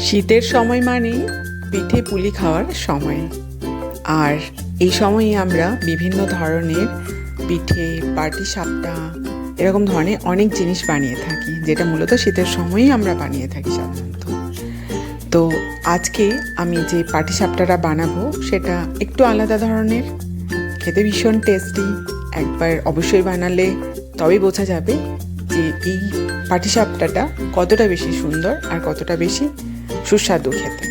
শীতের সময় মানেই পিঠে পুলি খাওয়ার সময়। আর এই সময়ই আমরা বিভিন্ন ধরনের পিঠে, পাটি সাপটা, এরকম ধরনের অনেক জিনিস বানিয়ে থাকি, যেটা মূলত শীতের সময়ই আমরা বানিয়ে থাকি সাধারণত। তো আজকে আমি যে পাটি সাপটাটা বানাবো, সেটা একটু আলাদা ধরনের, খেতে ভীষণ টেস্টি একবার অবশ্যই বানালে তবেই বোঝা যাবে যে এই পাটিসাপটাটা কতটা বেশি সুন্দর আর কতটা বেশি সুস্বাদু খেতে।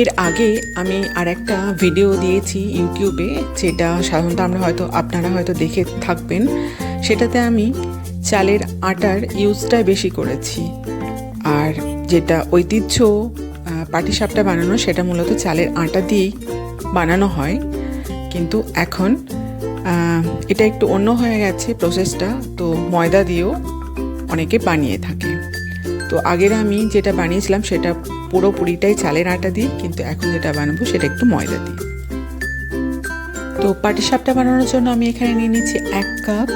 এর আগে আমি আর একটা ভিডিও দিয়েছি ইউটিউবে, যেটা সাধারণত আমরা হয়তো, আপনারা হয়তো দেখে থাকবেন। সেটাতে আমি চালের আটার ইউজটা বেশি করেছি। আর যেটা ঐতিহ্য পাটিসাপটা বানানো, সেটা মূলত চালের আটা দিয়েই বানানো হয়। কিন্তু এখন এটা একটু অন্য হয়ে গেছে প্রসেসটা তো ময়দা দিয়েও অনেকে বানিয়ে থাকে। তো আগের আমি যেটা বানিয়েছিলাম সেটা পুরোপুরিটাই চালের আটা দিই কিন্তু এখন যেটা বানাবো সেটা একটু ময়দা দিই তো পাটিসাপটা বানানোর জন্য আমি এখানে নিয়ে নিচ্ছি এক কাপ,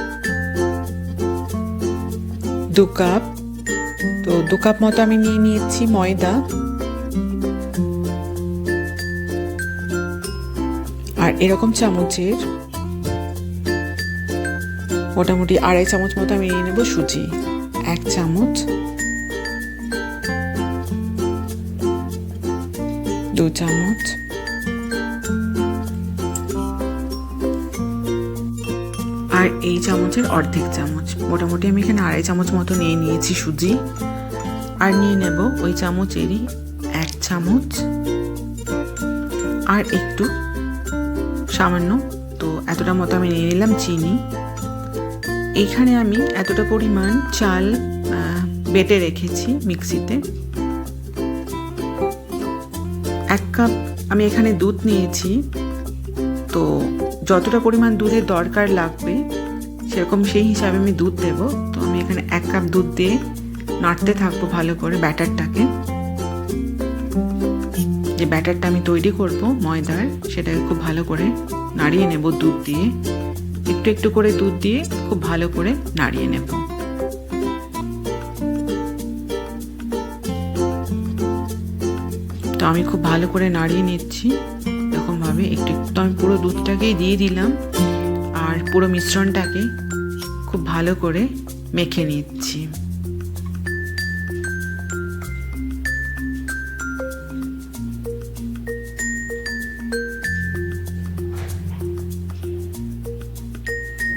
দু কাপ। তো দু কাপ মতো আমি নিয়ে নিয়েছি ময়দা। আর এরকম চামচের মোটামুটি আড়াই চামচ মতো আমি নিয়ে নেব সুজি। এক চামচ, দু চামচ, আর এই চামচের অর্ধেক চামচ। মোটামুটি আমি এখানে আড়াই চামচ মতো নিয়ে নিয়েছি সুজি। আর নিয়ে নেব ওই চামচেরই এক চামচ, আর একটু সামান্য। তো এতটা মতো আমি নিয়ে নিলাম চিনি। এখানে আমি এতটা পরিমাণ চাল বেটে রেখেছি মিক্সিতে। এক কাপ আমি এখানে দুধ নিয়েছি। তো যতটা পরিমাণ দুধের দরকার লাগবে, সেরকম সেই হিসাবে আমি দুধ দেব। তো আমি এখানে এক কাপ দুধ দিয়ে নাড়তে থাকব ভালো করে ব্যাটারটাকে। যে ব্যাটারটা আমি তৈরি করব ময়দার সেটাকে খুব ভালো করে নাড়িয়ে নেব দুধ দিয়ে। একটু একটু করে দুধ দিয়ে খুব ভালো করে নাড়িয়ে নেব। তো আমি খুব ভালো করে নাড়িয়ে নিচ্ছি। এরকমভাবে একটু একটু আমি পুরো দুধটাকেই দিয়ে দিলাম। আর পুরো মিশ্রণটাকে খুব ভালো করে মেখে নিচ্ছি।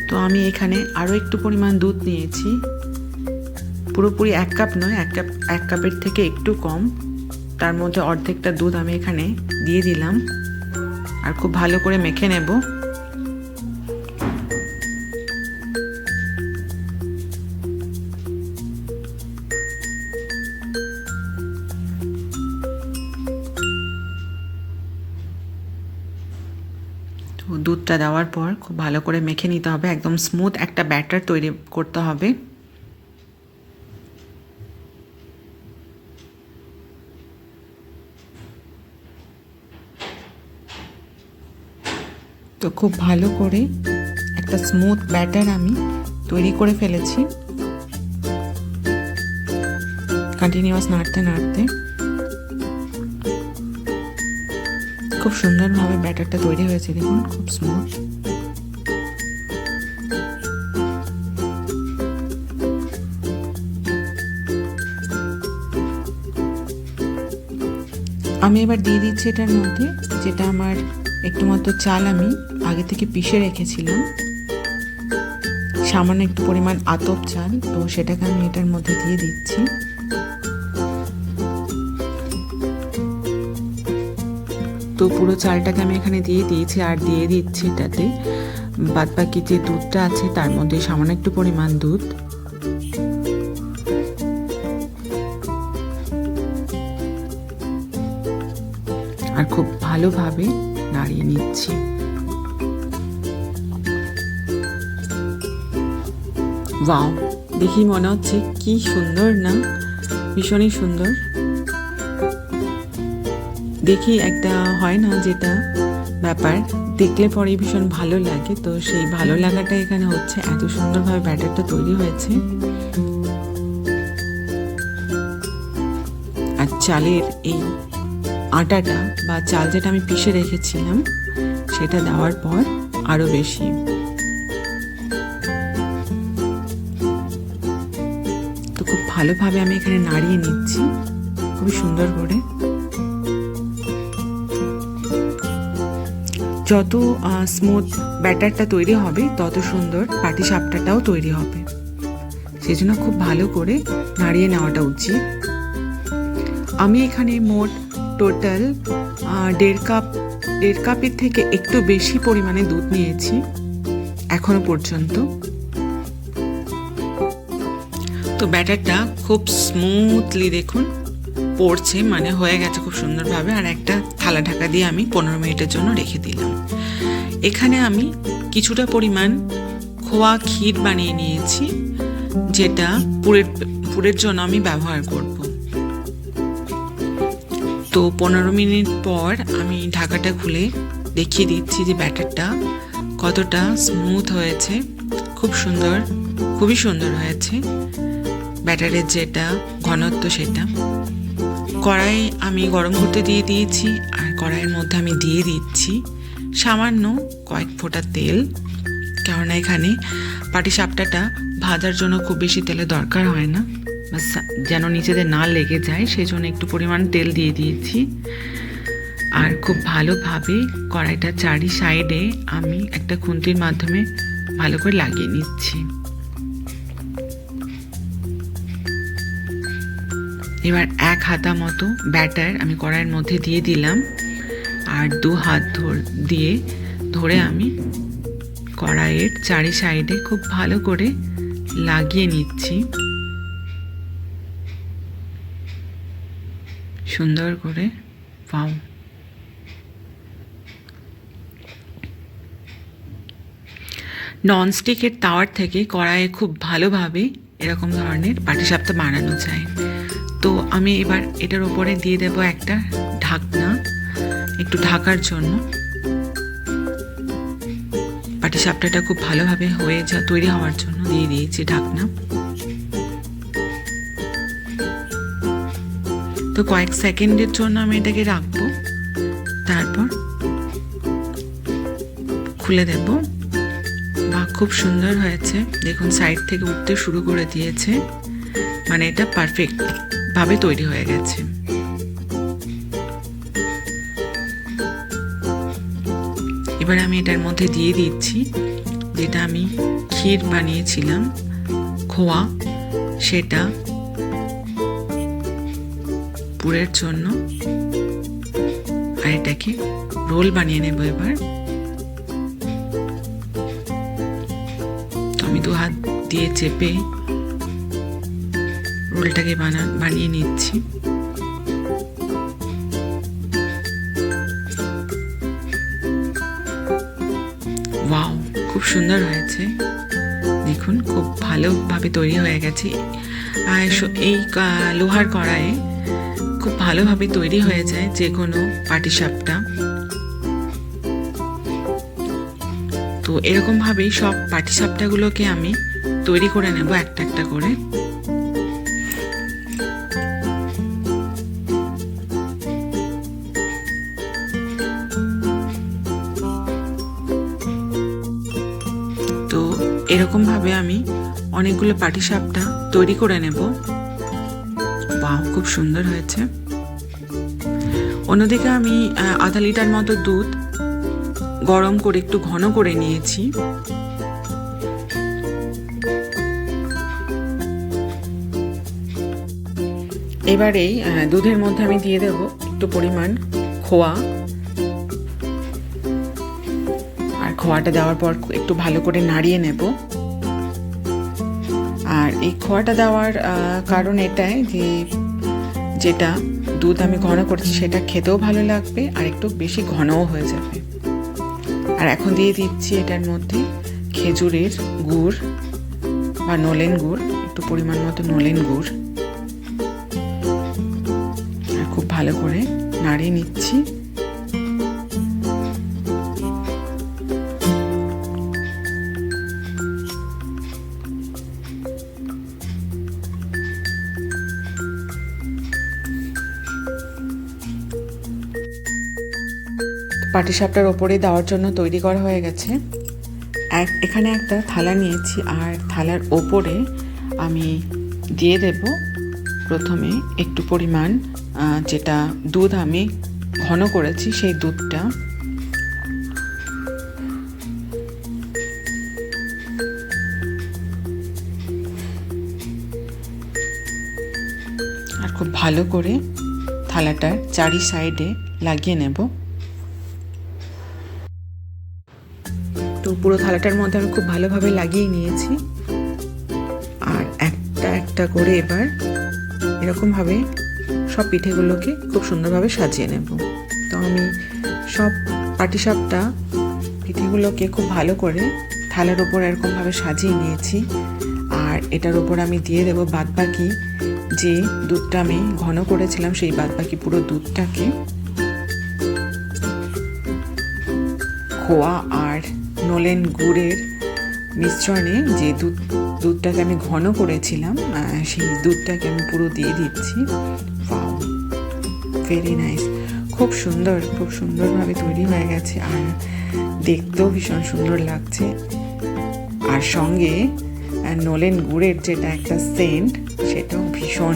তো আমি এখানে আরও একটু পরিমাণ দুধ নিয়েছি। পুরোপুরি এক কাপ নয়, এক কাপ, এক কাপের থেকে একটু কম। তার মধ্যে অর্ধেকটা দুধ আমি এখানে দিয়ে দিলাম। আর খুব ভালো করে মেখে নেব। দুধটা দেওয়ার পর খুব ভালো করে মেখে নিতে হবে। একদম স্মুথ একটা ব্যাটার তৈরি করতে হবে। তো খুব ভালো করে একটা স্মুথ ব্যাটার আমি তৈরি করে ফেলেছি। কন্টিনিউয়াস নাড়তে নাড়তে। খুব সুন্দরভাবে ব্যাটারটা তৈরি হয়েছে, দেখুন, খুব স্মুথ আমি এবার দিয়ে দিচ্ছি এটার মধ্যে, যেটা আমার একটু মতো চাল আমি আগে থেকে পিষে রেখেছিলাম। সামান্য একটু পরিমাণ আতপ চাল, তো সেটাকে আমি এটার মধ্যে দিয়ে দিচ্ছি। তো পুরো চালটাকে আমি এখানে দিয়ে দিয়েছি আর দিয়ে দিচ্ছি এটাতে। বাদ বাকি যে দুধটা আছে, তার মধ্যে সামান্য একটু পরিমাণ দুধ। আর খুব ভালোভাবে নাড়িয়ে নিচ্ছি। বাও দেখি মনে হচ্ছে কি সুন্দর না? ভীষণই সুন্দর। দেখি একটা হয় না যেটা ব্যাপার, দেখলে পরে ভীষণ ভালো লাগে। তো সেই ভালো লাগাটা এখানে হচ্ছে, এত সুন্দরভাবে ব্যাটারটা তৈরি হয়েছে। আর চালের এই আটাটা বা চাল যেটা আমি পিষে রেখেছিলাম, সেটা দেওয়ার পর আরও বেশি ভালোভাবে আমি এখানে নাড়িয়ে নিচ্ছি। খুবই সুন্দর করে। যত স্মুথ ব্যাটারটা তৈরি হবে, তত সুন্দর পাটি সাপটাটাও তৈরি হবে। সেই জন্য খুব ভালো করে নাড়িয়ে নেওয়াটা উচিত। আমি এখানে মোট টোটাল দেড় কাপ, দেড় কাপের থেকে একটু বেশি পরিমাণে দুধ নিয়েছি, এখনও পর্যন্ত। তো ব্যাটারটা খুব স্মুথলি দেখুন, পড়ছে মানে হয়ে গেছে খুব সুন্দরভাবে, আর একটা থালা ঢাকা দিয়ে আমি পনেরো মিনিটের জন্য রেখে দিলাম। এখানে আমি কিছুটা পরিমাণ খোয়া ক্ষীর বানিয়ে নিয়েছি, যেটা পুরের পুরের জন্য আমি ব্যবহার করব। তো পনেরো মিনিট পর আমি ঢাকাটা খুলে দেখিয়ে দিচ্ছি যে ব্যাটারটা কতটা স্মুথ হয়েছে, খুব সুন্দর, খুবই সুন্দর হয়েছে। ব্যাটারের যেটা ঘনত্ব সেটা। কড়াই আমি গরম করতে দিয়ে দিয়েছি, আর কড়াইয়ের মধ্যে আমি দিয়ে দিচ্ছি সামান্য কয়েক ফোঁটা তেল। কেননা এখানে পাটি সাপটাটা ভাজার জন্য খুব বেশি তেলের দরকার হয় না। যেন নিচেদের না লেগে যায় সেই জন্য একটু পরিমাণ তেল দিয়ে দিয়েছি। আর খুব ভালোভাবে কড়াইটা চারি সাইডে আমি একটা খুন্তির মাধ্যমে ভালো করে লাগিয়ে নিচ্ছি। এবার এক হাতা মতো ব্যাটার আমি কড়াইয়ের মধ্যে দিয়ে দিলাম আর দু হাত ধর, দিয়ে ধরে আমি কড়াইয়ের চারি সাইডে খুব ভালো করে লাগিয়ে নিচ্ছি। সুন্দর করে পাও ননস্টিকের তাওয়ার থেকে কড়াইয়ে খুব ভালোভাবে এরকম ধরনের পাটিসাপটা বানানো যায়। তো আমি এবার এটার উপরে দিয়ে দেব একটা ঢাকনা, একটু ঢাকার জন্য। পাটিসাপটাটা খুব ভালোভাবে হয়ে যা, তৈরি হওয়ার জন্য দিয়ে দিয়েছি ঢাকনা। তো কয়েক সেকেন্ডের জন্য আমি এটাকে রাখব। তারপর খুলে দেব। বা খুব সুন্দর হয়েছে। দেখুন, সাইড থেকে উঠতে শুরু করে দিয়েছে। মানে এটা পারফেক্ট ভাবে তৈরি হয়ে গেছে। এবার আমি এটার মধ্যে দিয়ে দিচ্ছি, যেটা আমি ক্ষীর বানিয়েছিলাম, খোয়া, সেটা পুরের জন্য। আর এটাকে রোল বানিয়ে নেব এবার। আমি দু হাত দিয়ে চেপে রোলটাকে বানা, বানিয়ে নিচ্ছি। ওয়াও, খুব সুন্দর হয়েছে। দেখুন, খুব ভালোভাবে তৈরি হয়ে গেছে। আর এই লোহার কড়াইয়ে খুব ভালোভাবে তৈরি হয়ে যায় যে কোনো পাটিসাপটা তো এরকমভাবেই সব পাটিসাপটাগুলোকে আমি তৈরি করে নেব একটা একটা করে। এরকমভাবে আমি অনেকগুলো পাটিসাপটা তৈরি করে নেব। বাহ, খুব সুন্দর হয়েছে। অন্যদিকে আমি আধা লিটার মতো দুধ গরম করে একটু ঘন করে নিয়েছি। এবারেই দুধের মধ্যে আমি দিয়ে দেব একটু পরিমাণ খোয়া। আর খোয়াটা দেওয়ার পর একটু ভালো করে নাড়িয়ে নেব। আর এই খোয়াটা দেওয়ার কারণ এটাই যে যেটা দুধ আমি ঘন করছি সেটা খেতেও ভালো লাগবে আর একটু বেশি ঘনও হয়ে যাবে। আর এখন দিয়ে দিচ্ছি এটার মধ্যে খেজুরের গুড় বা নলেন গুড়, একটু পরিমাণ মতো নলেন গুড়। আর খুব ভালো করে নাড়িয়ে নিচ্ছি। পাটিসাপটার ওপরে দেওয়ার জন্য তৈরি করা হয়ে গেছে। এক, এখানে একটা থালা নিয়েছি, আর থালার ওপরে আমি দিয়ে দেব প্রথমে একটু পরিমাণ যেটা দুধ আমি ঘন করেছি সেই দুধটা। আর খুব ভালো করে থালাটার চারি সাইডে লাগিয়ে নেব। পুরো থালাটার মধ্যে আমি খুব ভালোভাবে লাগিয়ে নিয়েছি। আর একটা একটা করে এবার এরকমভাবে সব পিঠেগুলোকে খুব সুন্দরভাবে সাজিয়ে নেব। তো আমি সব পাটিসাপটা পিঠেগুলোকে খুব ভালো করে থালার ওপর এরকমভাবে সাজিয়ে নিয়েছি। আর এটার ওপর আমি দিয়ে দেবো বাদবাকি যে দুধটা আমি ঘন করেছিলাম, সেই বাদবাকি পুরো দুধটাকে খোয়া নলেন গুড়ের মিশ্রণে যে দুধ, দুধটাকে আমি ঘন করেছিলাম সেই দুধটাকে আমি পুরো দিয়ে দিচ্ছি। ভেরি নাইস খুব সুন্দর, খুব সুন্দরভাবে তৈরি হয়ে গেছে আর দেখতেও ভীষণ সুন্দর লাগছে। আর সঙ্গে নলেন গুড়ের যেটা একটা সেন্ট সেটাও ভীষণ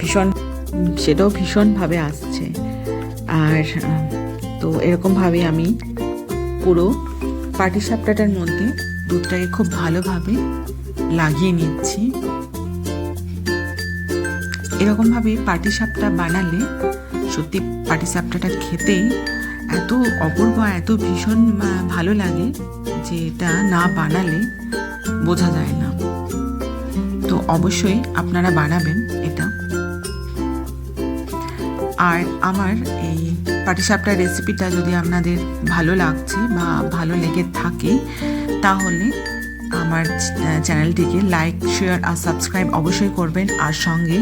ভীষণ, সেটাও ভীষণভাবে আসছে। আর তো এরকমভাবে আমি পুরো পাটিসাপটাটার মধ্যে দুধটাকে খুব ভালোভাবে লাগিয়ে নিচ্ছি। এরকমভাবে পাটিসাপটা বানালে সত্যি পাটিসাপটাটা খেতে এত অপূর্ব এত ভীষণ ভালো লাগে যে এটা না বানালে বোঝা যায় না। তো অবশ্যই আপনারা বানাবেন এটা। আর আমার এই পাটিসাপটার রেসিপিটা যদি আপনাদের ভালো লাগছে বা ভালো লেগে থাকে, তাহলে আমার চ্যানেলটিকে লাইক শেয়ার আর সাবস্ক্রাইব অবশ্যই করবেন। আর সঙ্গে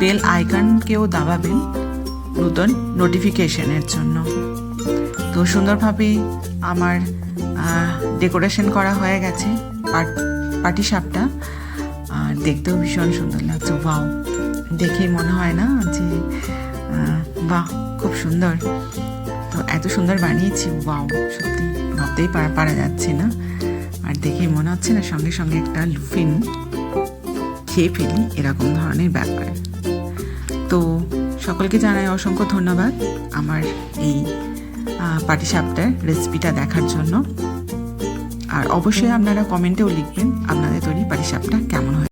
বেল আইকনকেও দাবাবেন নতুন নোটিফিকেশনের জন্য। তো সুন্দরভাবে আমার ডেকোরেশন করা হয়ে গেছে পাটিসাপটা আর দেখতেও ভীষণ সুন্দর লাগছে। ওয়াও দেখেই মনে হয় না যে বাহ! সুন্দর। তো এত সুন্দর বানিয়েছি, ওয়াও, সত্যি ভাবতেই পারা পারা যাচ্ছে না। আর দেখে মনে হচ্ছে না সঙ্গে সঙ্গে একটা লুফিন খেয়ে ফেলি, এরকম ধরনের ব্যাপার। তো সকলকে জানাই অসংখ্য ধন্যবাদ আমার এই পাটিসাপটার রেসিপিটা দেখার জন্য। আর অবশ্যই আপনারা কমেন্টেও লিখবেন আপনাদের তৈরি পাটিসাপটা কেমন হয়